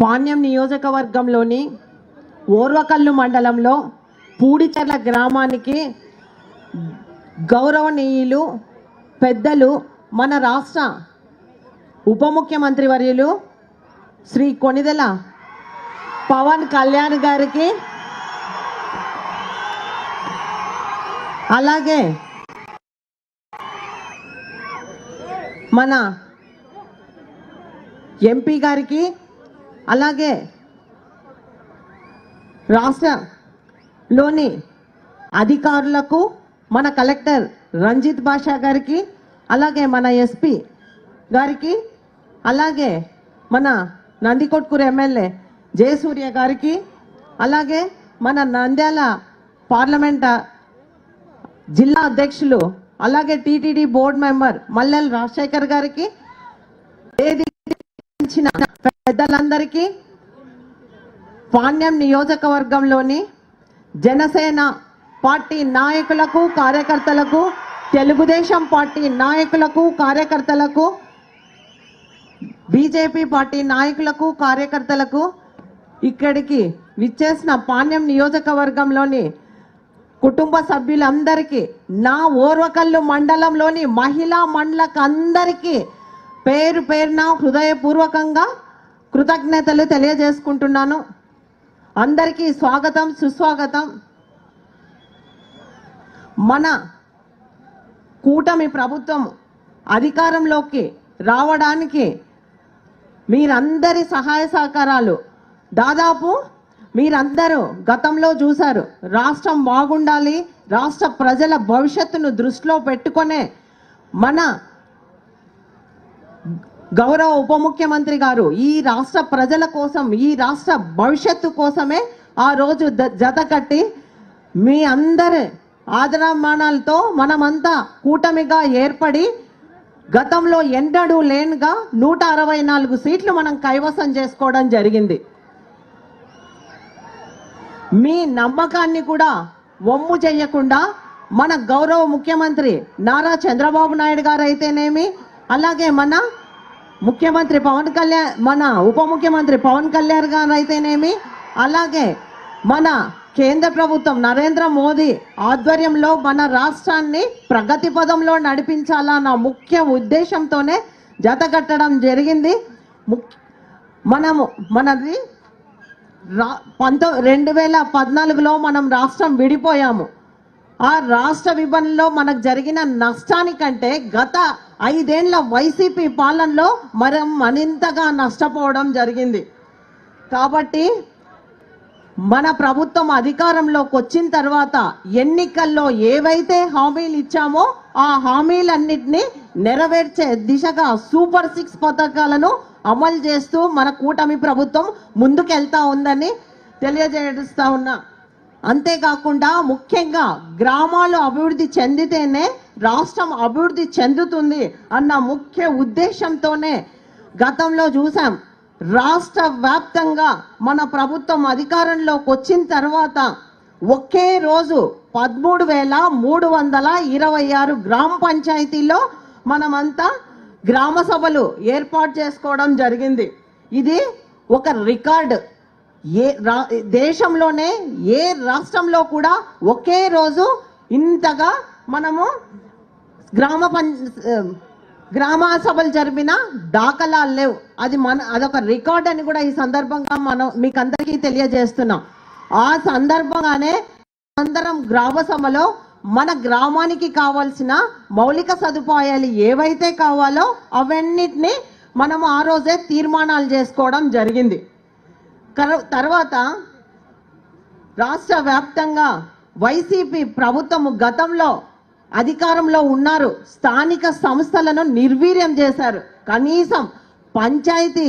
పాణ్యం నియోజకవర్గంలోని ఓర్వకల్లు మండలంలో పూడిచెర్ల గ్రామానికి గౌరవనీయులు పెద్దలు మన రాష్ట్ర ఉప ముఖ్యమంత్రి వర్యులు శ్రీ కొనిదెల పవన్ కళ్యాణ్ గారికి అలాగే మన ఎంపీ గారికి అలాగే రాష్ట్రలోని అధికారులకు మన కలెక్టర్ రంజిత్ బాషా గారికి అలాగే మన ఎస్పీ గారికి అలాగే మన నందికొట్కూరు ఎమ్మెల్యే జయసూర్య గారికి అలాగే మన నంద్యాల పార్లమెంట్ జిల్లా అధ్యక్షులు అలాగే TTD board member Mallel Rajasekhar గారికి ఏది పెద్దలందరికీ పాణ్యం నియోజకవర్గంలోని జనసేన పార్టీ నాయకులకు కార్యకర్తలకు తెలుగుదేశం పార్టీ నాయకులకు కార్యకర్తలకు బీజేపీ పార్టీ నాయకులకు కార్యకర్తలకు ఇక్కడికి విచ్చేసిన పాణ్యం నియోజకవర్గంలోని కుటుంబ సభ్యులందరికీ నా ఓర్వకల్లు మండలంలోని మహిళా మండలకు అందరికీ పేరు పేరున హృదయపూర్వకంగా కృతజ్ఞతలు తెలియజేసుకుంటున్నాను. అందరికీ స్వాగతం సుస్వాగతం. మన కూటమి ప్రభుత్వం అధికారంలోకి రావడానికి మీరందరి సహాయ సహకారాలు. దాదాపు మీరందరూ గతంలో చూశారు రాష్ట్రం బాగుండాలి రాష్ట్ర ప్రజల భవిష్యత్తును దృష్టిలో పెట్టుకొనే మన గౌరవ ఉప ముఖ్యమంత్రి గారు ఈ రాష్ట్ర ప్రజల కోసం ఈ రాష్ట్ర భవిష్యత్తు కోసమే ఆ రోజు జత కట్టి మీ అందరి ఆదరమానాలతో మనమంతా కూటమిగా ఏర్పడి గతంలో ఎన్నడూ లేనుగా నూట అరవై నాలుగు సీట్లు మనం కైవసం చేసుకోవడం జరిగింది. మీ నమ్మకాన్ని కూడా వమ్ము చేయకుండా మన గౌరవ ముఖ్యమంత్రి నారా చంద్రబాబు నాయుడు గారు అయితేనేమి అలాగే మన ముఖ్యమంత్రి పవన్ కళ్యాణ్ మన ఉప ముఖ్యమంత్రి పవన్ కళ్యాణ్ గారు అయితేనేమి? అలాగే మన కేంద్ర ప్రభుత్వం నరేంద్ర మోదీ ఆధ్వర్యంలో మన రాష్ట్రాన్ని ప్రగతి పదంలో నడిపించాలన్న ముఖ్య ఉద్దేశంతోనే జతకట్టడం జరిగింది. మనము మనది రా పంతొ రెండు వేల పద్నాలుగులో మనం రాష్ట్రం విడిపోయాము. ఆ రాష్ట్ర విభజనలో మనకు జరిగిన నష్టానికంటే గత ఐదేళ్ళ వైసీపీ పాలనలో మనం మరింతగా నష్టపోవడం జరిగింది. కాబట్టి మన ప్రభుత్వం అధికారంలోకి వచ్చిన తర్వాత ఎన్నికల్లో ఏవైతే హామీలు ఇచ్చామో ఆ హామీలన్నింటినీ నెరవేర్చే దిశగా సూపర్ సిక్స్ పథకాలను అమలు చేస్తూ మన కూటమి ప్రభుత్వం ముందుకెళ్తా ఉందని తెలియజేస్తా ఉన్నా. అంతేకాకుండా ముఖ్యంగా గ్రామాలు అభివృద్ధి చెందితేనే రాష్ట్రం అభివృద్ధి చెందుతుంది అన్న ముఖ్య ఉద్దేశంతోనే గతంలో చూసాం రాష్ట్ర వ్యాప్తంగా మన ప్రభుత్వం అధికారంలోకి వచ్చిన తర్వాత ఒకే రోజు పదమూడు వేల మూడు వందల ఇరవై ఆరు గ్రామ పంచాయతీల్లో మనమంతా గ్రామ సభలు ఏర్పాటు చేసుకోవడం జరిగింది. ఇది ఒక రికార్డ్. ఏ రా దేశంలోనే ఏ రాష్ట్రంలో కూడా ఒకే రోజు ఇంతగా మనము గ్రామ పం గ్రామ సభలు జరిపిన దాఖలాలు లేవు. అది మన అదొక రికార్డ్ అని కూడా ఈ సందర్భంగా మనం మీకు అందరికీ తెలియజేస్తున్నాం. ఆ సందర్భంగానే అందరం గ్రామ సభలో మన గ్రామానికి కావాల్సిన మౌలిక సదుపాయాలు ఏవైతే కావాలో అవన్నిటిని మనం ఆ రోజే తీర్మానాలు చేసుకోవడం జరిగింది. తర్వాత రాష్ట్ర వ్యాప్తంగా వైసీపీ ప్రభుత్వం గతంలో అధికారంలో ఉన్నారు. స్థానిక సంస్థలను నిర్వీర్యం చేశారు. కనీసం పంచాయతీ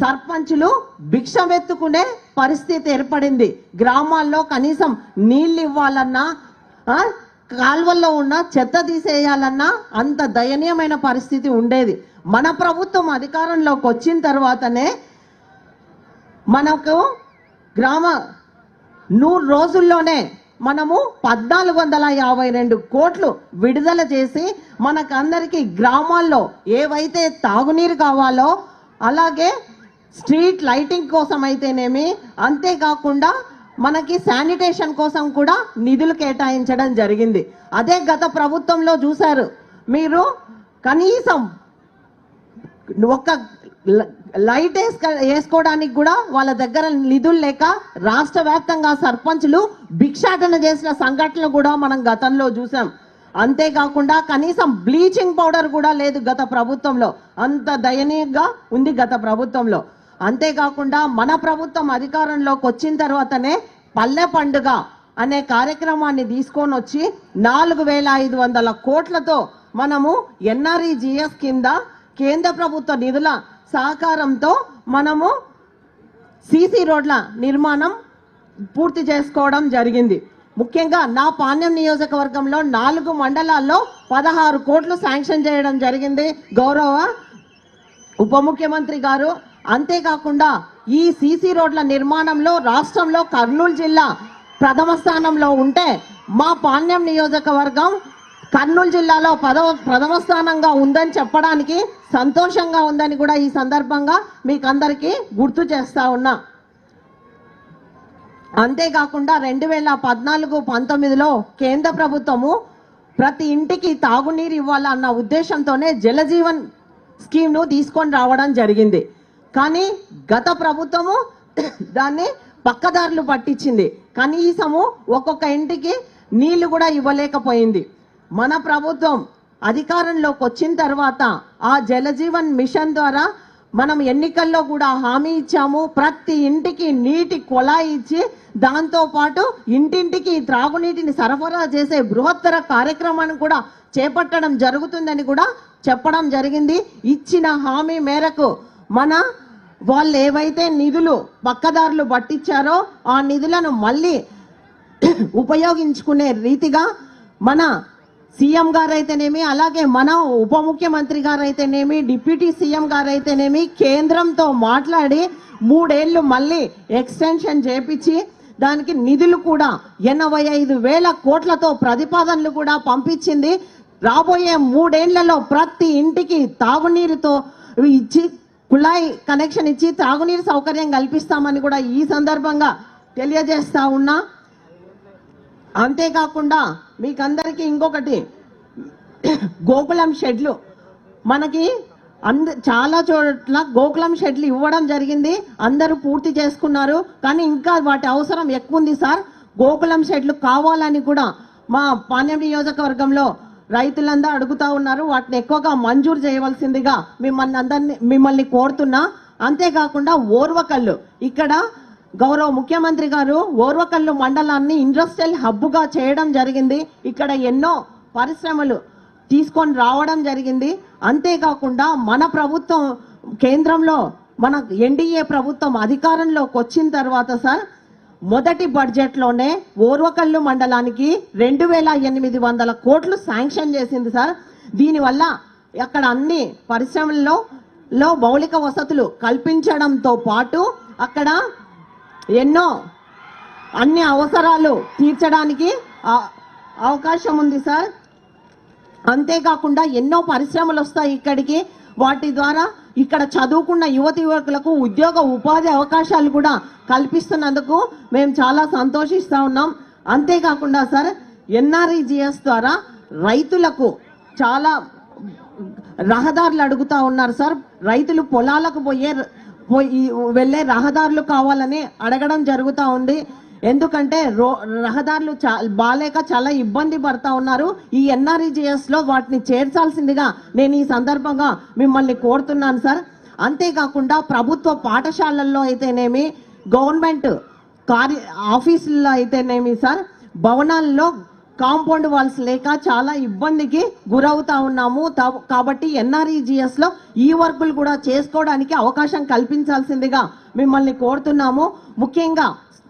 సర్పంచులు భిక్షమెత్తుకునే పరిస్థితి ఏర్పడింది. గ్రామాల్లో కనీసం నీళ్ళు ఇవ్వాలన్నా కాల్వల్లో ఉన్న చెత్త తీసేయాలన్నా అంత దయనీయమైన పరిస్థితి ఉండేది. మన ప్రభుత్వం అధికారంలోకి వచ్చిన తర్వాతనే మనకు గ్రామ నూరు రోజుల్లోనే మనము పద్నాలుగు వందల యాభై రెండు కోట్లు విడుదల చేసి మనకందరికీ గ్రామాల్లో ఏవైతే తాగునీరు కావాలో అలాగే స్ట్రీట్ లైటింగ్ కోసం అయితేనేమి అంతేకాకుండా మనకి శానిటేషన్ కోసం కూడా నిధులు కేటాయించడం జరిగింది. అదే గత ప్రభుత్వంలో చూశారు. మీరు కనీసం ఒక్క ల- లైట్ వేసుక వేసుకోవడానికి కూడా వాళ్ళ దగ్గర నిధులు లేక రాష్ట్ర వ్యాప్తంగా సర్పంచులు భిక్షాటన చేసిన సంఘటనలు కూడా మనం గతంలో చూసాం. అంతేకాకుండా కనీసం బ్లీచింగ్ పౌడర్ కూడా లేదు గత ప్రభుత్వంలో. అంత దయనీయంగా ఉంది గత ప్రభుత్వంలో. అంతేకాకుండా మన ప్రభుత్వం అధికారంలోకి వచ్చిన తర్వాతనే పల్లె పండుగ అనే కార్యక్రమాన్ని తీసుకొని వచ్చి నాలుగు వేల ఐదు వందల కోట్లతో మనము ఎన్ఆర్ఈజిఎస్ కింద కేంద్ర ప్రభుత్వ నిధుల సహకారంతో మనము సీసీ రోడ్ల నిర్మాణం పూర్తి చేసుకోవడం జరిగింది. ముఖ్యంగా నా పాణ్యం నియోజకవర్గంలో నాలుగు మండలాల్లో పదహారు కోట్లు శాంక్షన్ చేయడం జరిగింది. గౌరవ ఉప ముఖ్యమంత్రి గారు అంతేకాకుండా ఈ సీసీ రోడ్ల నిర్మాణంలో రాష్ట్రంలో కర్నూలు జిల్లా ప్రథమ స్థానంలో ఉంటే మా పాణ్యం నియోజకవర్గం కర్నూలు జిల్లాలో పదవ ప్రథమ స్థానంగా ఉందని చెప్పడానికి సంతోషంగా ఉందని కూడా ఈ సందర్భంగా మీకందరికీ గుర్తు చేస్తా ఉన్నా. అంతేకాకుండా రెండు వేల పద్నాలుగు పంతొమ్మిదిలో కేంద్ర ప్రభుత్వము ప్రతి ఇంటికి తాగునీరు ఇవ్వాలన్న ఉద్దేశంతోనే జలజీవన్ స్కీమ్ను తీసుకొని రావడం జరిగింది. కానీ గత ప్రభుత్వము దాన్ని పక్కదారులు పట్టించింది. కనీసము ఒక్కొక్క ఇంటికి నీళ్ళు కూడా ఇవ్వలేకపోయింది. మన ప్రభుత్వం అధికారంలోకి వచ్చిన తర్వాత ఆ జలజీవన్ మిషన్ ద్వారా మనం ఎన్నికల్లో కూడా హామీ ఇచ్చాము. ప్రతి ఇంటికి నీటి కొలాయి ఇచ్చి దాంతో పాటు ఇంటింటికి త్రాగునీటిని సరఫరా చేసే బృహత్తర కార్యక్రమాన్ని కూడా చేపట్టడం జరుగుతుందని కూడా చెప్పడం జరిగింది. ఇచ్చిన హామీ మేరకు మన వాళ్ళు ఏవైతే నిధులు పక్కదారులు పట్టించారో ఆ నిధులను మళ్ళీ ఉపయోగించుకునే రీతిగా మన సీఎం గారు అయితేనేమి అలాగే మన ఉప ముఖ్యమంత్రి గారు అయితేనేమి డిప్యూటీ సీఎం గారు అయితేనేమి కేంద్రంతో మాట్లాడి మూడేళ్ళు మళ్ళీ ఎక్స్టెన్షన్ చేపించి దానికి నిధులు కూడా ఎనభై ఐదు వేల కోట్లతో ప్రతిపాదనలు కూడా పంపించింది. రాబోయే మూడేళ్ళలో ప్రతి ఇంటికి తాగునీరుతో ఇచ్చి కుళాయి కనెక్షన్ ఇచ్చి తాగునీరు సౌకర్యం కల్పిస్తామని కూడా ఈ సందర్భంగా తెలియజేస్తా ఉన్నా. అంతేకాకుండా మీకందరికీ ఇంకొకటి. గోకులం షెడ్లు. మనకి అంద చాలా చోట్ల గోకులం షెడ్లు ఇవ్వడం జరిగింది. అందరూ పూర్తి చేసుకున్నారు. కానీ ఇంకా వాటి అవసరం ఎక్కువ ఉంది సార్. గోకులం షెడ్లు కావాలని కూడా మా పాణ్యం నియోజకవర్గంలో రైతులందరూ అడుగుతా ఉన్నారు. వాటిని ఎక్కువగా మంజూరు చేయవలసిందిగా మిమ్మల్ని అందరినీ మిమ్మల్ని కోరుతున్నా. అంతేకాకుండా ఓర్వకల్లు. ఇక్కడ గౌరవ ముఖ్యమంత్రి గారు ఓర్వకల్లు మండలాన్ని ఇండస్ట్రియల్ హబ్గా చేయడం జరిగింది. ఇక్కడ ఎన్నో పరిశ్రమలు తీసుకొని రావడం జరిగింది. అంతేకాకుండా మన ప్రభుత్వం కేంద్రంలో మన ఎన్డీఏ ప్రభుత్వం అధికారంలోకి వచ్చిన తర్వాత సార్ మొదటి బడ్జెట్లోనే ఓర్వకల్లు మండలానికి రెండు వేల ఎనిమిది వందల కోట్లు శాంక్షన్ చేసింది సార్. దీనివల్ల అక్కడ అన్ని పరిశ్రమల్లో లో మౌలిక వసతులు కల్పించడంతో పాటు అక్కడ ఎన్నో అన్ని అవసరాలు తీర్చడానికి అవకాశం ఉంది సార్. అంతేకాకుండా ఎన్నో పరిశ్రమలు వస్తాయి ఇక్కడికి. వాటి ద్వారా ఇక్కడ చదువుకున్న యువతి యువకులకు ఉద్యోగ ఉపాధి అవకాశాలు కూడా కల్పిస్తున్నందుకు మేము చాలా సంతోషిస్తూ ఉన్నాం. అంతేకాకుండా సార్ ఎన్ఆర్ఈజిఎస్ ద్వారా రైతులకు చాలా రహదారులు అడుగుతా ఉన్నారు సార్. రైతులు పొలాలకు పోయే వెళ్ళే రహదారులు కావాలని అడగడం జరుగుతూ ఉంది. ఎందుకంటే రో రహదారులు చా బాలేక చాలా ఇబ్బంది పడతా ఉన్నారు. ఈ ఎన్ఆర్ఈజిఎస్లో వాటిని చేర్చాల్సిందిగా నేను ఈ సందర్భంగా మిమ్మల్ని కోరుతున్నాను సార్. అంతేకాకుండా ప్రభుత్వ పాఠశాలల్లో అయితేనేమి గవర్నమెంట్ కార్య ఆఫీసుల్లో అయితేనేమి సార్ భవనాల్లో కాంపౌండ్ వాల్స్ లేక చాలా ఇబ్బందికి గురవుతా ఉన్నాము. కాబట్టి ఎన్ఆర్ఈజిఎస్లో ఈ వర్కులు కూడా చేసుకోవడానికి అవకాశం కల్పించాల్సిందిగా మిమ్మల్ని కోరుతున్నాము. ముఖ్యంగా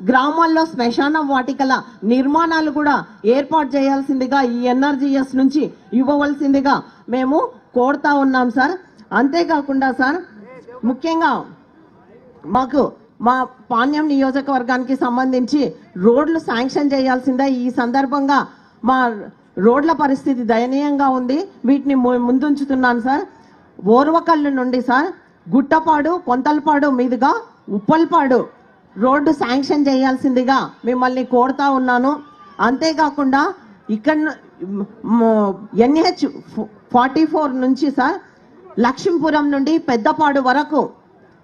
గ్రామాల్లో శ్మశాన వాటికల నిర్మాణాలు కూడా ఏర్పాటు చేయాల్సిందిగా ఈ ఎన్ఆర్జీఎస్ నుంచి ఇవ్వవలసిందిగా మేము కోరుతా ఉన్నాం సార్. అంతేకాకుండా సార్ ముఖ్యంగా మాకు మా పాణ్యం నియోజకవర్గానికి సంబంధించి రోడ్లు శాంక్షన్ చేయాల్సిందే. ఈ సందర్భంగా మా రోడ్ల పరిస్థితి దయనీయంగా ఉంది. వీటిని ము- ముందుంచుతున్నాను సార్. ఓర్వకల్లు నుండి సార్. గుట్టపాడు పొంతలపాడు మీదుగా ఉప్పల్పాడు రోడ్డు శాంక్షన్ చేయాల్సిందిగా మిమ్మల్ని కోరుతా ఉన్నాను. అంతేకాకుండా ఇక్కడ ఎన్హెచ్ ఫార్టీ ఫోర్ నుంచి సార్ లక్ష్మీపురం నుండి పెద్దపాడు వరకు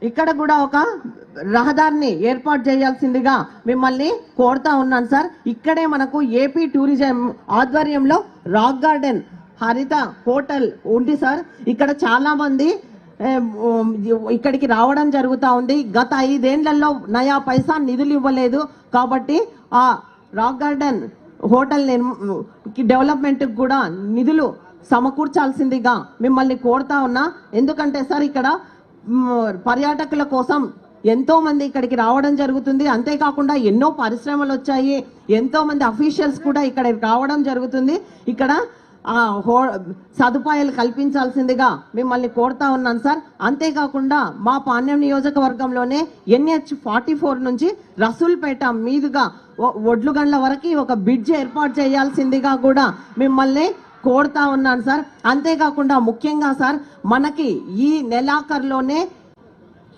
ఇక్కడ కూడా ఒక రహదారిని ఏర్పాటు చేయాల్సిందిగా మిమ్మల్ని కోరుతా ఉన్నాను సార్. ఇక్కడే మనకు ఏపీ టూరిజం ఆధ్వర్యంలో రాక్ గార్డెన్ హరిత హోటల్ ఉంది సార్. ఇక్కడ చాలా మంది ఇక్కడికి రావడం జరుగుతూ ఉంది. గత ఐదేళ్ళలో నయా పైసా నిధులు ఇవ్వలేదు. కాబట్టి ఆ రాక్ గార్డెన్ హోటల్ డెవలప్మెంట్ కూడా నిధులు సమకూర్చాల్సిందిగా మిమ్మల్ని కోరుతా ఉన్నా. ఎందుకంటే సార్ ఇక్కడ పర్యాటకుల కోసం ఎంతో మంది ఇక్కడికి రావడం జరుగుతుంది. అంతేకాకుండా ఎన్నో పరిశ్రమలు వచ్చాయి. ఎంతో మంది అఫీషియల్స్ కూడా ఇక్కడ రావడం జరుగుతుంది. ఇక్కడ హో సదుపాయాలు కల్పించాల్సిందిగా మిమ్మల్ని కోరుతా ఉన్నాను సార్. అంతేకాకుండా మా పాణ్యం నియోజకవర్గంలోనే ఎన్హెచ్ ఫార్టీ ఫోర్ నుంచి రసూల్పేట మీదుగా ఒడ్లుగండ్ల వరకు ఒక బ్రిడ్జ్ ఏర్పాటు చేయాల్సిందిగా కూడా మిమ్మల్ని కోరుతా ఉన్నాను సార్. అంతేకాకుండా ముఖ్యంగా సార్ మనకి ఈ నెలాఖరులోనే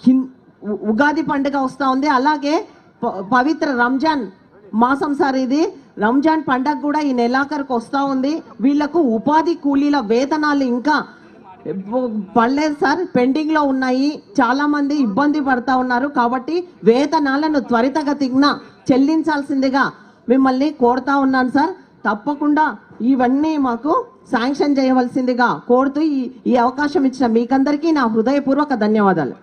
ఉ- ఉగాది పండుగ వస్తూ ఉంది. అలాగే ప- పవిత్ర రంజాన్ మాసం సార్ ఇది. రంజాన్ పండగ కూడా ఈ నెలాఖరుకు వస్తూ ఉంది. వీళ్ళకు ఉపాధి కూలీల వేతనాలు ఇంకా పడలేదు సార్. పెండింగ్లో ఉన్నాయి. చాలా మంది ఇబ్బంది పడతా ఉన్నారు. కాబట్టి వేతనాలను త్వరితగతిన చెల్లించాల్సిందిగా మిమ్మల్ని కోరుతా ఉన్నాను సార్. తప్పకుండా ఇవన్నీ మాకు శాంక్షన్ చేయవలసిందిగా కోరుతూ ఈ ఈ అవకాశం ఇచ్చిన మీకందరికీ నా హృదయపూర్వక ధన్యవాదాలు.